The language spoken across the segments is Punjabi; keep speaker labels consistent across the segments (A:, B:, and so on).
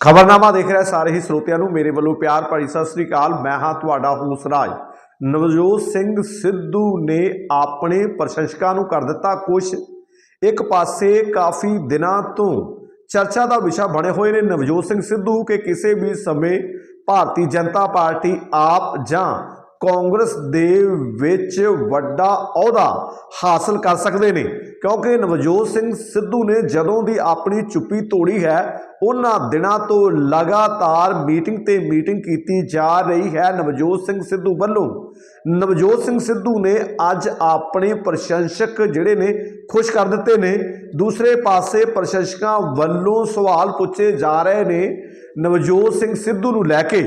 A: ਖਬਰਨਾਮਾ ਦੇਖ ਰਿਹਾ ਸਾਰੇ ਹੀ ਸਰੋਤਿਆਂ ਨੂੰ। ਮੇਰੇ ਵੱਲੋਂ ਪਿਆਰ ਭਰੀ ਸਤਿ ਸ੍ਰੀ ਅਕਾਲ। ਮੈਂ ਹਾਂ ਤੁਹਾਡਾ ਹੂਸਰਾਜ ਨਵਜੋਤ ਸਿੰਘ ਸਿੱਧੂ ਨੇ ਆਪਣੇ ਪ੍ਰਸ਼ੰਸਕਾਂ ਨੂੰ ਕਰ ਦਿੱਤਾ ਖੁਸ਼ ਇੱਕ ਪਾਸੇ ਕਾਫੀ ਦਿਨਾਂ ਤੋਂ ਚਰਚਾ ਦਾ ਵਿਸ਼ਾ ਬਣੇ ਹੋਏ ਨੇ ਨਵਜੋਤ ਸਿੰਘ ਸਿੱਧੂ ਕਿ ਕਿਸੇ ਵੀ ਸਮੇਂ ਭਾਰਤੀ ਜਨਤਾ ਪਾਰਟੀ ਆਪ ਜਾਂ ਕਾਂਗਰਸ ਦੇ ਵਿੱਚ ਵੱਡਾ ਅਹੁਦਾ ਹਾਸਲ ਕਰ ਸਕਦੇ ਨੇ। ਕਿਉਂਕਿ ਨਵਜੋਤ ਸਿੰਘ ਸਿੱਧੂ ਨੇ ਜਦੋਂ ਦੀ ਆਪਣੀ ਚੁੱਪੀ ਤੋੜੀ ਹੈ, ਉਹਨਾਂ ਦਿਨਾਂ ਤੋਂ ਲਗਾਤਾਰ ਮੀਟਿੰਗ ਤੇ ਮੀਟਿੰਗ ਕੀਤੀ ਜਾ ਰਹੀ ਹੈ ਨਵਜੋਤ ਸਿੰਘ ਸਿੱਧੂ ਵੱਲੋਂ। ਨਵਜੋਤ ਸਿੰਘ ਸਿੱਧੂ ਨੇ ਅੱਜ ਆਪਣੇ ਪ੍ਰਸ਼ੰਸਕ ਜਿਹੜੇ ਨੇ, ਖੁਸ਼ ਕਰ ਦਿੱਤੇ ਨੇ। ਦੂਸਰੇ ਪਾਸੇ ਪ੍ਰਸ਼ੰਸਕਾਂ ਵੱਲੋਂ ਸਵਾਲ ਪੁੱਛੇ ਜਾ ਰਹੇ ਨੇ ਨਵਜੋਤ ਸਿੰਘ ਸਿੱਧੂ ਨੂੰ ਲੈ ਕੇ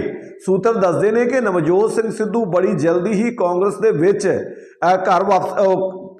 A: ਸੂਤਰ ਦੱਸਦੇ ਨੇ ਕਿ ਨਵਜੋਤ ਸਿੰਘ ਸਿੱਧੂ ਬੜੀ ਜਲਦੀ ਹੀ ਕਾਂਗਰਸ ਦੇ ਵਿੱਚ ਅਹ, ਘਰ ਵਾਪਸ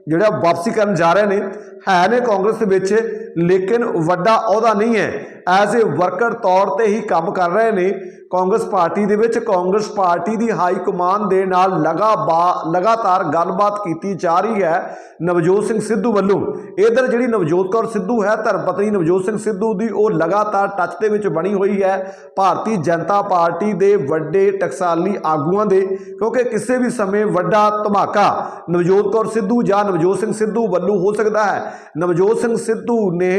A: ਜਿਹੜਾ ਵਾਪਸੀ ਕਰਨ ਜਾ ਰਹੇ ਨੇ, ਹੈ ਨੇ ਕਾਂਗਰਸ ਦੇ ਵਿੱਚ, ਲੇਕਿਨ ਵੱਡਾ ਅਹੁਦਾ ਨਹੀਂ ਹੈ। ਐਜ਼ ਅ ਵਰਕਰ ਤੌਰ ਤੇ ਹੀ ਕੰਮ ਕਰ ਰਹੇ ਨੇ, ਕਾਂਗਰਸ ਪਾਰਟੀ ਦੇ ਵਿੱਚ, ਕਾਂਗਰਸ ਪਾਰਟੀ ਦੀ ਹਾਈ ਕਮਾਨ ਦੇ ਨਾਲ ਲਗਾਬਾ ਲਗਾਤਾਰ ਗੱਲਬਾਤ ਕੀਤੀ ਜਾ ਰਹੀ ਹੈ ਨਵਜੋਤ ਸਿੰਘ ਸਿੱਧੂ ਵੱਲੋਂ। ਇਧਰ ਜਿਹੜੀ ਨਵਜੋਤ ਕੌਰ ਸਿੱਧੂ ਹੈ, ਧਰਮਪਤਨੀ ਨਵਜੋਤ ਸਿੰਘ ਸਿੱਧੂ ਦੀ, ਉਹ ਲਗਾਤਾਰ ਟੱਚ ਦੇ ਵਿੱਚ ਬਣੀ ਹੋਈ ਹੈ। ਭਾਰਤੀ ਜਨਤਾ ਪਾਰਟੀ ਦੇ ਵੱਡੇ ਟਕਸਾਲੀ ਆਗੂਆਂ ਦੇ, ਕਿਉਂਕਿ ਕਿਸੇ ਵੀ ਸਮੇਂ ਵੱਡਾ ਧਮਾਕਾ ਨਵਜੋਤ ਕੌਰ ਸਿੱਧੂ ਜਾਂ ਨਵਜੋਤ ਸਿੰਘ ਸਿੱਧੂ ਵੱਲੋਂ ਹੋ ਸਕਦਾ ਹੈ। ਨਵਜੋਤ ਸਿੰਘ ਸਿੱਧੂ ਨੇ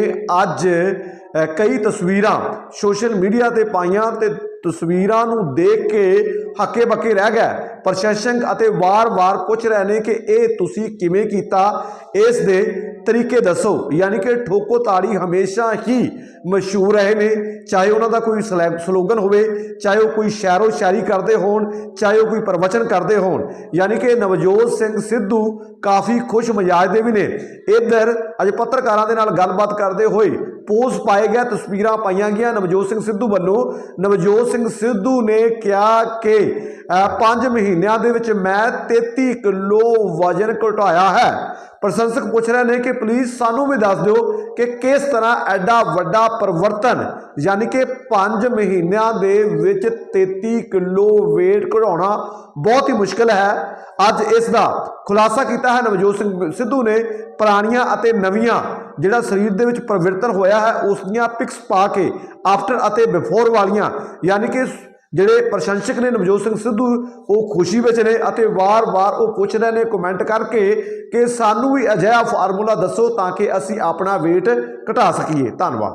A: ਅੱਜ ਕਈ ਤਸਵੀਰਾਂ ਸੋਸ਼ਲ ਮੀਡੀਆ ਤੇ ਪਾਈਆਂ ਤੇ ਤਸਵੀਰਾਂ ਨੂੰ ਦੇਖ ਕੇ ਹੱਕੇ ਬੱਕੇ ਰਹਿ ਗਿਆ ਪ੍ਰਸ਼ੰਸਕ ਅਤੇ ਵਾਰ-ਵਾਰ ਪੁੱਛ ਰਹੇ ਨੇ ਕਿ ਇਹ ਤੁਸੀਂ ਕਿਵੇਂ ਕੀਤਾ? ਇਸ ਦੇ ਤਰੀਕੇ ਦੱਸੋ। ਯਾਨੀ ਕਿ ਠੋਕੋ ਤਾੜੀ ਹਮੇਸ਼ਾ ਹੀ ਮਸ਼ਹੂਰ ਰਹੇ ਨੇ। ਚਾਹੇ ਉਹਨਾਂ ਦਾ ਕੋਈ ਸਲੈ- ਸਲੋਗਨ ਹੋਵੇ, ਚਾਹੇ ਉਹ ਕੋਈ ਸ਼ਾਇਰੋ ਸ਼ਾਇਰੀ ਕਰਦੇ ਹੋਣ, ਚਾਹੇ ਉਹ ਕੋਈ ਪ੍ਰਵਚਨ ਕਰਦੇ ਹੋਣ। ਯਾਨੀ ਕਿ ਨਵਜੋਤ ਸਿੰਘ ਸਿੱਧੂ ਕਾਫੀ ਖੁਸ਼ ਮਿਜਾਜ ਦੇ ਵੀ ਨੇ। ਇੱਧਰ ਅੱਜ ਪੱਤਰਕਾਰਾਂ ਦੇ ਨਾਲ ਗੱਲਬਾਤ ਕਰਦੇ ਹੋਏ ਪੋਸਟ ਪਾਏ ਗਿਆ ਤਸਵੀਰਾਂ ਪਾਈਆਂ ਗਈਆਂ ਨਵਜੋਤ ਸਿੰਘ ਸਿੱਧੂ ਵੱਲੋਂ। ਨਵਜੋਤ ਸਿੰਘ ਸਿੱਧੂ ਨੇ ਕਿਹਾ ਕਿ 5 ਮਹੀਨਿਆਂ ਦੇ ਵਿੱਚ ਮੈਂ 33 ਕਿਲੋ ਵਜਨ ਘਟਾਇਆ ਹੈ। ਪ੍ਰਸ਼ੰਸਕ ਪੁੱਛ ਰਹੇ ਨੇ ਕਿ ਪਲੀਜ਼ ਸਾਨੂੰ ਵੀ ਦੱਸ ਦਿਓ ਕਿ ਕਿਸ ਤਰ੍ਹਾਂ ਐਡਾ ਵੱਡਾ ਪਰਿਵਰਤਨ, ਯਾਨੀ ਕਿ 5 ਮਹੀਨਿਆਂ ਦੇ ਵਿੱਚ 33 ਕਿਲੋ weight ਘਟਾਉਣਾ ਬਹੁਤ ਹੀ ਮੁਸ਼ਕਲ ਹੈ। ਅੱਜ ਇਸ ਦਾ ਖੁਲਾਸਾ ਕੀਤਾ ਹੈ ਨਵਜੋਤ ਸਿੰਘ ਸਿੱਧੂ ਨੇ। ਪੁਰਾਣੀਆਂ ਅਤੇ ਨਵੀਆਂ ਜਿਹੜਾ ਸਰੀਰ ਦੇ ਵਿੱਚ ਪਰਿਵਰਤਨ ਹੋਇਆ ਹੈ, ਉਸ ਦੀਆਂ ਪਿਕਸ ਪਾ ਕੇ ਆਫਟਰ ਅਤੇ ਬਿਫੋਰ ਵਾਲੀਆਂ, ਯਾਨੀ ਕਿ ਜਿਹੜੇ ਪ੍ਰਸ਼ੰਸਕ ਨੇ ਨਵਜੋਤ ਸਿੰਘ ਸਿੱਧੂ, ਉਹ ਖੁਸ਼ੀ ਵਿੱਚ ਨੇ ਅਤੇ ਵਾਰ-ਵਾਰ ਉਹ ਪੁੱਛ ਰਹੇ ਨੇ ਕਮੈਂਟ ਕਰਕੇ ਕਿ ਸਾਨੂੰ ਵੀ ਅਜਿਹਾ ਫਾਰਮੂਲਾ ਦੱਸੋ ਤਾਂ ਕਿ ਅਸੀਂ ਆਪਣਾ weight ਘਟਾ ਸਕੀਏ। ਧੰਨਵਾਦ।